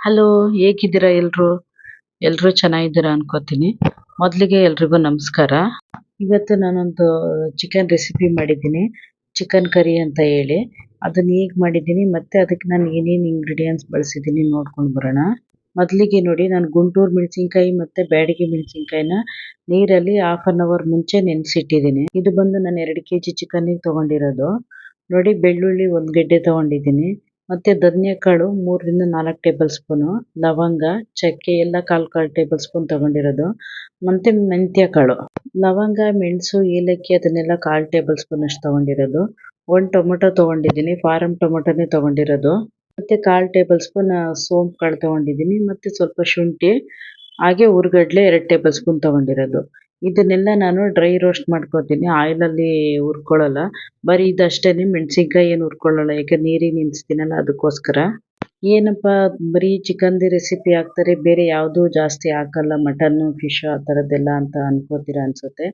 Hello ಹೇಗಿದ್ದೀರಾ ಎಲ್ರು? ಎಲ್ರು ಚೆನ್ನಾಗಿದ್ದೀರಾ ಅನ್ಕೋತೀನಿ. ಮೊದಲಿಗೆ ಎಲ್ರಿಗೂ ನಮಸ್ಕಾರ. ಇವತ್ತು ನಾನೊಂದು ಚಿಕನ್ ರೆಸಿಪಿ ಮಾಡಿದ್ದೀನಿ. ಚಿಕನ್ ಕರಿ ಅಂತ ಹೇಳಿ. ಅದನ್ನ ಹೇಗೆ ಮಾಡಿದ್ದೀನಿ. ಮತ್ತೆ ಅದಕ್ಕೆ ನಾನು ಏನೇನು ಇಂಗ್ರೀಡಿಯೆಂಟ್ಸ್ ಬಳಸಿದ್ದೀನಿ ನೋಡ್ಕೊಂಡು ಬರೋಣ. ಮೊದಲಿಗೆ ನೋಡಿ, ನಾನು ಗುಂಟೂರು ಮೆಣಸಿನ್ಕಾಯಿ ಮತ್ತೆ ಬ್ಯಾಡಿಗೆ ಮೆಣಸಿನ್ಕಾಯಿನ ನೀರಲ್ಲಿ ಹಾಫ್ ಅನ್ ಅವರ್ ಮುಂಚೆ ನೆನೆಸಿಟ್ಟಿದ್ದೀನಿ. ಇದು ಬಂದು ನಾನು ಎರಡು ಕೆ ಜಿ ಚಿಕನ್ನಿಗೆ ತೊಗೊಂಡಿರೋದು. ನೋಡಿ, ಬೆಳ್ಳುಳ್ಳಿ ಒಂದು ಗೆಡ್ಡೆ ತೊಗೊಂಡಿದ್ದೀನಿ. ಮತ್ತೆ ಧನಿಯಾಕಾಳು ಮೂರರಿಂದ ನಾಲ್ಕು ಟೇಬಲ್ ಸ್ಪೂನು, ಲವಂಗ, ಚಕ್ಕೆ, ಎಲ್ಲ ಕಾಲು ಕಾಲು ಟೇಬಲ್ ಸ್ಪೂನ್ ತಗೊಂಡಿರೋದು. ಮತ್ತೆ ಮೆಂತ್ಯ ಕಾಳು. ಲವಂಗ, ಮೆಣಸು, ಏಲಕ್ಕಿ, ಅದನ್ನೆಲ್ಲ ಕಾಲು ಟೇಬಲ್ ಸ್ಪೂನ್ ಅಷ್ಟು ತೊಗೊಂಡಿರೋದು. ಒಂದು ಟೊಮೊಟೊ ತೊಗೊಂಡಿದ್ದೀನಿ ಫಾರಮ್ ಟೊಮೊಟೊನೇ ತಗೊಂಡಿರೋದು. ಮತ್ತೆ ಕಾಲು ಟೇಬಲ್ ಸ್ಪೂನ್ ಸೋಂಪು ಕಾಳು ತೊಗೊಂಡಿದ್ದೀನಿ. ಮತ್ತೆ ಸ್ವಲ್ಪ ಶುಂಠಿ, ಹಾಗೆ ಹುರ್ಗಡ್ಲೆ ಎರಡು ಟೇಬಲ್ ಸ್ಪೂನ್ ತೊಗೊಂಡಿರೋದು. ಇದನ್ನೆಲ್ಲ ನಾನು ಡ್ರೈ ರೋಸ್ಟ್ ಮಾಡ್ಕೊತೀನಿ. ಆಯಿಲಲ್ಲಿ ಹುರ್ಕೊಳ್ಳಲ್ಲ. ಬರೀ ಇದಷ್ಟೇ ಮೆಣಸಿನ್ಕಾಯಿ ಏನು ಹುರ್ಕೊಳ್ಳಲ್ಲ. ಯಾಕೆ ನೀರಿಗೆ ನೆನೆಸ್ತೀನಲ್ಲ ಅದಕ್ಕೋಸ್ಕರ. ಏನಪ್ಪ ಬರೀ ಚಿಕನ್ದು ರೆಸಿಪಿ ಹಾಕ್ತಾರೆ, ಬೇರೆ ಯಾವುದು ಜಾಸ್ತಿ ಹಾಕಲ್ಲ ಮಟನ್ನು ಫಿಶ್ ಆ ಥರದ್ದೆಲ್ಲ ಅಂತ ಅನ್ಕೋತೀರ ಅನ್ಸುತ್ತೆ.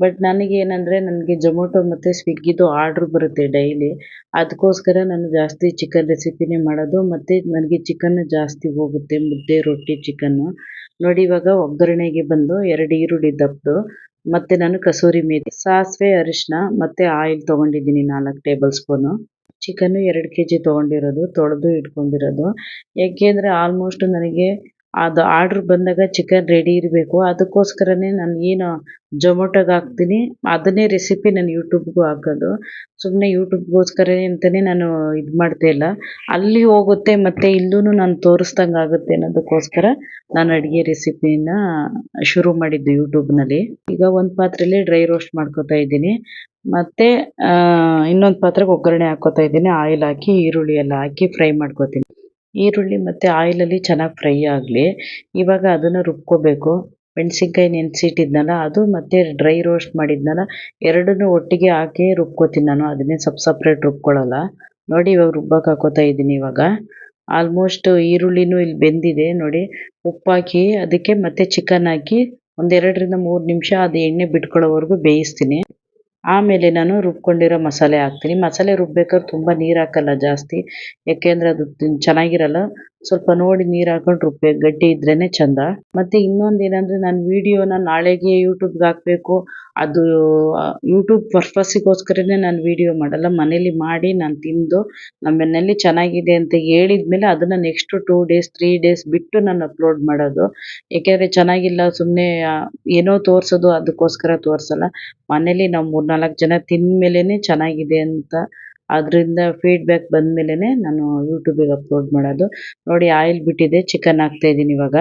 ಬಟ್ ನನಗೇನಂದರೆ ನನಗೆ ಜೊಮೊಟೊ ಮತ್ತು ಸ್ವಿಗ್ಗಿದು ಆರ್ಡ್ರ್ ಬರುತ್ತೆ ಡೈಲಿ ಅದಕ್ಕೋಸ್ಕರ ನಾನು ಜಾಸ್ತಿ ಚಿಕನ್ ರೆಸಿಪಿನೇ ಮಾಡೋದು, ಮತ್ತು ನನಗೆ ಚಿಕನ್ ಜಾಸ್ತಿ ಹೋಗುತ್ತೆ, ಮುದ್ದೆ, ರೊಟ್ಟಿ ಚಿಕನ್ನು ನೋಡಿ ಇವಾಗ ಒಗ್ಗರಣೆಗೆ ಬಂದು ಎರಡು ಈರುಳ್ಳಿ ದಪ್ಪದು ಮತ್ತು ನಾನು ಕಸೂರಿ ಮೇಥಿ ಸಾಸಿವೆ ಅರಿಶಿನ ಮತ್ತು ಆಯಿಲ್ ತೊಗೊಂಡಿದ್ದೀನಿ ನಾಲ್ಕು ಟೇಬಲ್ ಸ್ಪೂನು ಚಿಕನ್ನು ಎರಡು ಕೆ ಜಿ ತೊಗೊಂಡಿರೋದು, ತೊಳೆದು ಇಟ್ಕೊಂಡಿರೋದು. ಏಕೆಂದರೆ ಆಲ್ಮೋಸ್ಟ್ ನನಗೆ ಅದು ಆರ್ಡ್ರ್ ಬಂದಾಗ ಚಿಕನ್ ರೆಡಿ ಇರಬೇಕು. ಅದಕ್ಕೋಸ್ಕರನೇ ನಾನು ಏನು ಜೊಮೊಟೊಗೆ ಹಾಕ್ತೀನಿ, ಅದನ್ನೇ ರೆಸಿಪಿ ನಾನು ಯೂಟ್ಯೂಬ್ಗೂ ಹಾಕೋದು. ಸುಮ್ಮನೆ ಯೂಟ್ಯೂಬ್ಗೋಸ್ಕರನೇ ಅಂತಲೇ ನಾನು ಇದು ಮಾಡ್ತಾ ಇಲ್ಲ. ಅಲ್ಲಿ ಹೋಗುತ್ತೆ, ಮತ್ತು ಇಲ್ಲೂ ನಾನು ತೋರಿಸ್ದಂಗೆ ಆಗುತ್ತೆ ಅನ್ನೋದಕ್ಕೋಸ್ಕರ ನಾನು ಅಡುಗೆ ರೆಸಿಪಿನ ಶುರು ಮಾಡಿದ್ದು ಯೂಟ್ಯೂಬ್ನಲ್ಲಿ. ಈಗ ಒಂದು ಪಾತ್ರೆಯಲ್ಲಿ ಡ್ರೈ ರೋಸ್ಟ್ ಮಾಡ್ಕೋತಾ ಇದ್ದೀನಿ. ಮತ್ತು ಇನ್ನೊಂದು ಪಾತ್ರೆಗೆ ಒಗ್ಗರಣೆ ಹಾಕ್ಕೋತಾ ಇದ್ದೀನಿ. ಆಯಿಲ್ ಹಾಕಿ, ಈರುಳ್ಳಿ ಎಲ್ಲ ಹಾಕಿ ಫ್ರೈ ಮಾಡ್ಕೊತೀನಿ. ಈರುಳ್ಳಿ ಮತ್ತು ಆಯಿಲಲ್ಲಿ ಚೆನ್ನಾಗಿ ಫ್ರೈ ಆಗಲಿ. ಇವಾಗ ಅದನ್ನು ರುಬ್ಕೋಬೇಕು. ಮೆಣಸಿನ್ಕಾಯಿ ನೆನೆಸಿಟ್ಟಿದ್ನಲ್ಲ, ಅದು ಮತ್ತು ಡ್ರೈ ರೋಸ್ಟ್ ಮಾಡಿದ್ನಲ್ಲ, ಎರಡನ್ನೂ ಒಟ್ಟಿಗೆ ಹಾಕಿ ರುಬ್ಕೋತೀನಿ ನಾನು. ಅದನ್ನೇ ಸಪ್ ಸಪ್ರೇಟ್ ರುಬ್ಕೊಳ್ಳಲ್ಲ ನೋಡಿ, ಇವಾಗ ರುಬ್ಬಕ್ಕೆ ಹಾಕೋತಾ ಇದ್ದೀನಿ ಇವಾಗ. ಆಲ್ಮೋಸ್ಟ್ ಈರುಳ್ಳಿನೂ ಇಲ್ಲಿ ಬೆಂದಿದೆ. ನೋಡಿ, ಉಪ್ಪಾಕಿ, ಅದಕ್ಕೆ ಮತ್ತೆ ಚಿಕನ್ ಹಾಕಿ ಒಂದೆರಡರಿಂದ ಮೂರು ನಿಮಿಷ ಅದು ಎಣ್ಣೆ ಬಿಟ್ಕೊಳ್ಳೋವರೆಗೂ ಬೇಯಿಸ್ತೀನಿ. ಆಮೇಲೆ ನಾನು ರುಬ್ಕೊಂಡಿರೋ ಮಸಾಲೆ ಹಾಕ್ತೀನಿ. ಮಸಾಲೆ ರುಬ್ಬಬೇಕಾದ್ರೆ ತುಂಬ ನೀರು ಹಾಕಲ್ಲ ಜಾಸ್ತಿ. ಯಾಕೆಂದರೆ ಅದು ಚೆನ್ನಾಗಿರಲ್ಲ. ಸ್ವಲ್ಪ ನೋಡಿ ನೀರು ಹಾಕೊಂಡು ರುಬ್ಬೇಕು ಗಟ್ಟಿ ಇದ್ರೇ ಚಂದ. ಮತ್ತೆ ಇನ್ನೊಂದು ಏನಂದರೆ ನಾನು ವಿಡಿಯೋನ ನಾಳೆಗೆ ಯೂಟ್ಯೂಬ್ಗೆ ಹಾಕಬೇಕು. ಅದು ಯೂಟ್ಯೂಬ್ ಪರ್ಪಸ್ಸಿಗೋಸ್ಕರನೇ ನಾನು ವಿಡಿಯೋ ಮಾಡಲ್ಲ. ಮನೇಲಿ ಮಾಡಿ ನಾನು ತಿಂದು ನಮ್ಮ ಮನೇಲಿ ಚೆನ್ನಾಗಿದೆ ಅಂತ ಹೇಳಿದ ಮೇಲೆ next two days three days ಬಿಟ್ಟು ನಾನು ಅಪ್ಲೋಡ್ ಮಾಡೋದು. ಯಾಕೆಂದ್ರೆ ಚೆನ್ನಾಗಿಲ್ಲ ಸುಮ್ಮನೆ ಏನೋ ತೋರಿಸೋದು, ಅದಕ್ಕೋಸ್ಕರ ತೋರಿಸಲ್ಲ. ಮನೇಲಿ ನಾವು ಮೂರು ನಾಲ್ಕು ಜನ ತಿಂದ ಮೇಲೇ ಚೆನ್ನಾಗಿದೆ ಅಂತ ಅದರಿಂದ ಫೀಡ್ಬ್ಯಾಕ್ ಬಂದ ನಾನು ಯೂಟ್ಯೂಬಿಗೆ ಅಪ್ಲೋಡ್ ಮಾಡೋದು. ನೋಡಿ ಆಯಿಲ್ ಬಿಟ್ಟಿದೆ ಚಿಕನ್ ಹಾಕ್ತಾ ಇದ್ದೀನಿ ಇವಾಗ.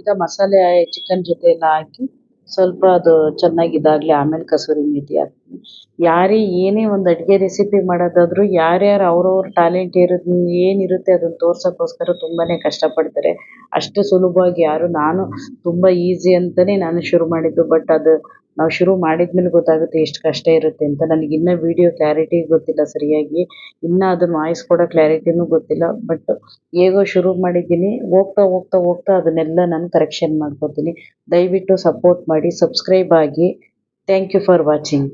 ಈಗ ಮಸಾಲೆ ಚಿಕನ್ ಜೊತೆ ಎಲ್ಲ ಹಾಕಿ ಸ್ವಲ್ಪ ಅದು ಚೆನ್ನಾಗಿ ಇದಾಗ್ಲಿ ಆಮೇಲೆ ಕಸೂರಿ ಮೇಥಿ ಹಾಕ್ತೀನಿ. ಯಾರೇ ಏನೇ ಒಂದು ಅಡುಗೆ ರೆಸಿಪಿ ಮಾಡೋದಾದ್ರೂ ಯಾರ್ಯಾರು ಅವ್ರವ್ರ ಟ್ಯಾಲೆಂಟ್ ಇರೋದು ಏನಿರುತ್ತೆ ಅದನ್ನು ತೋರ್ಸೋಕ್ಕೋಸ್ಕರ ತುಂಬಾ ಕಷ್ಟಪಡ್ತಾರೆ. ಅಷ್ಟು ಸುಲಭವಾಗಿ ಯಾರು, ನಾನು ತುಂಬ ಈಸಿ ಅಂತಲೇ ನಾನು ಶುರು ಮಾಡಿದ್ದು ಬಟ್ ಅದು ನಾವು ಶುರು ಮಾಡಿದ್ಮೇಲೆ ಗೊತ್ತಾಗುತ್ತೆ ಎಷ್ಟು ಕಷ್ಟ ಇರುತ್ತೆ ಅಂತ. ನನಗೆ ಇನ್ನೂ ವಿಡಿಯೋ ಕ್ಲಾರಿಟಿ ಗೊತ್ತಿಲ್ಲ ಸರಿಯಾಗಿ. ಇನ್ನ ಅದನ್ನು ವಾಯ್ಸ್ ಕೊಡೋ ಕ್ಲಾರಿಟಿನೂ ಗೊತ್ತಿಲ್ಲ. ಬಟ್ ಹೇಗೋ ಶುರು ಮಾಡಿದ್ದೀನಿ. ಹೋಗ್ತಾ ಹೋಗ್ತಾ ಹೋಗ್ತಾ ಅದನ್ನೆಲ್ಲ ನಾನು ಕರೆಕ್ಷನ್ ಮಾಡ್ಕೊತೀನಿ. ದಯವಿಟ್ಟು ಸಪೋರ್ಟ್ ಮಾಡಿ ಸಬ್ಸ್ಕ್ರೈಬ್ ಆಗಿ. Thank you for watching